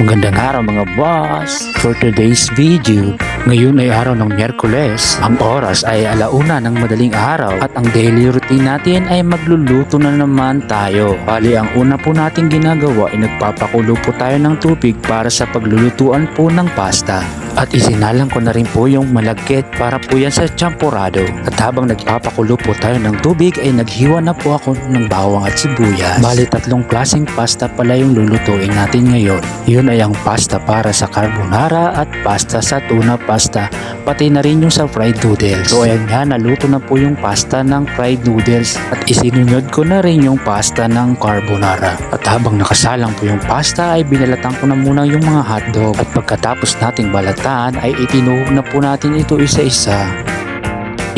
Magandang araw mga boss! For today's video, ngayon ay araw ng Miyerkules. Ang oras ay alauna ng madaling araw at ang daily routine natin ay magluluto na naman tayo. Bali ang una po natin ginagawa ay nagpapakulo po tayo ng tubig para sa paglulutuan po ng pasta. At isinalang ko na rin po yung malagkit para po yan sa champurado. At habang nagpapakulo po tayo ng tubig ay naghiwa na po ako ng bawang at sibuyas. Bali tatlong klaseng pasta pala yung lulutuin natin ngayon. Yun ay ang pasta para sa carbonara at pasta sa tuna pasta pati na rin yung sa fried noodles. So ayan nga, naluto na po yung pasta ng fried noodles at isinunod ko na rin yung pasta ng carbonara. At habang nakasalang po yung pasta ay binalatan ko na muna yung mga hotdog at pagkatapos nating balatan ay itinuhog na po natin ito isa-isa.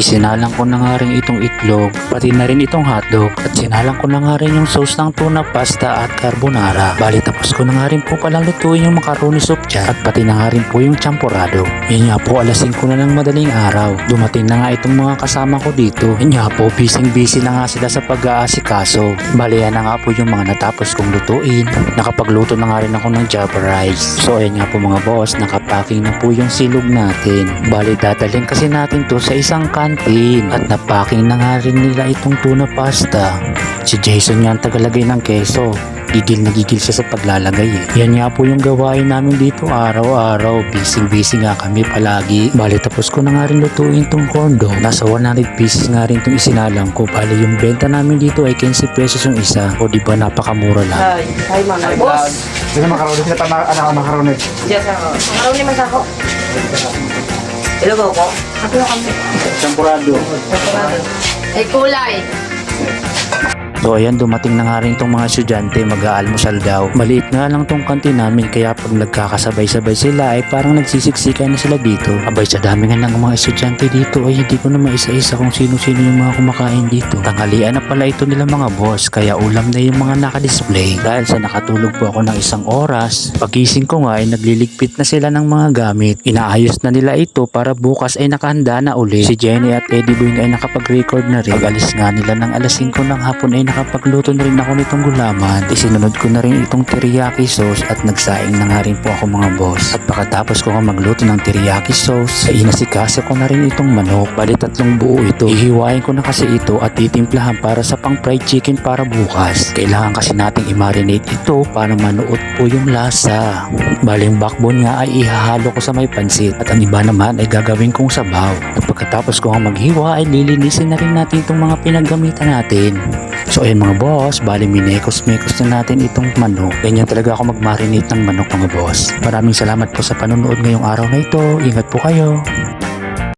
Isinalang ko na nga rin itong itlog, pati na rin itong hotdog at sinalang ko na nga rin yung sauce ng tuna pasta at carbonara. Bali tapos ko na nga rin po palang lutuin yung macaroni soup dyan at pati na nga rin po yung champurado. Yun nga po alas 5 na ng madaling araw. Dumating na nga itong mga kasama ko dito. Yun nga po busy busy na nga sila sa pag-aasikaso. Bali yan na nga po yung mga natapos kong lutuin. Nakapagluto na nga rin ako ng java rice. So ayan nga po mga boss, nakapacking na po yung silog natin. Bali dadalhin kasi natin to sa isang kantin at napacking na nga rin nila itong tuna pasta. Si Jason nga ang tagalagay ng keso. Gigil na gigil siya sa paglalagay eh. Yan nga po yung gawain namin dito araw-araw. Busy-busy nga kami palagi. Bali tapos ko na nga rin lutuin tong corn dog. Nasa 100 pieces nga rin itong isinalang ko. Bali yung benta namin dito ay 15 pesos yung isa. O di ba napakamura lang. Hi, hi mga boss. Sino makaroni? Sino tama anak ang makaroni? Yes, ako. Araw ni Masako. Hello po. Ako yung kami. Champurado. Ay, kulay. So ayan, dumating na nga rin tong mga estudyante mag-aalmusal daw. Maliit nga lang tong kantin namin kaya pag nagkakasabay-sabay sila ay parang nagsisiksikan na sila dito. Abay sa dami nga ng mga estudyante dito ay hindi ko na maisa-isa kung sino-sino yung mga kumakain dito. Tanghalian na pala ito nila mga boss kaya ulam na yung mga nakadisplay. Dahil sa nakatulog po ako ng isang oras, pagising ko nga ay nagliligpit na sila ng mga gamit. Inaayos na nila ito para bukas ay nakahanda na uli. Si Jenny at Eddie Boy ay nakapag-record na rin. Pag alis nga nila ng alas 5 ng hapon ay nakapagluto na rin ako nitong gulaman. Isinunod ko na rin itong teriyaki sauce at nagsaing na nga rin po ako mga boss. At pagkatapos ko nga magluto ng teriyaki sauce, ay inasikasa ko na rin itong manok. Bali tatlong buo ito. Ihiwain ko na kasi ito at titimplahan para sa pang fried chicken para bukas. Kailangan kasi nating i-marinate ito para manuot po yung lasa. Bali yung backbone nga ay ihahalo ko sa may pansit at ang iba naman ay gagawin kong sabaw. At pagkatapos ko nga maghiwa ay lilinisin na rin natin itong mga pinaggamitan natin. So ayun mga boss, bali minekos-mekos na natin itong manok. Ganyan talaga ako mag-marinate ng manok mga boss. Maraming salamat po sa panonood ngayong araw na ito. Ingat po kayo.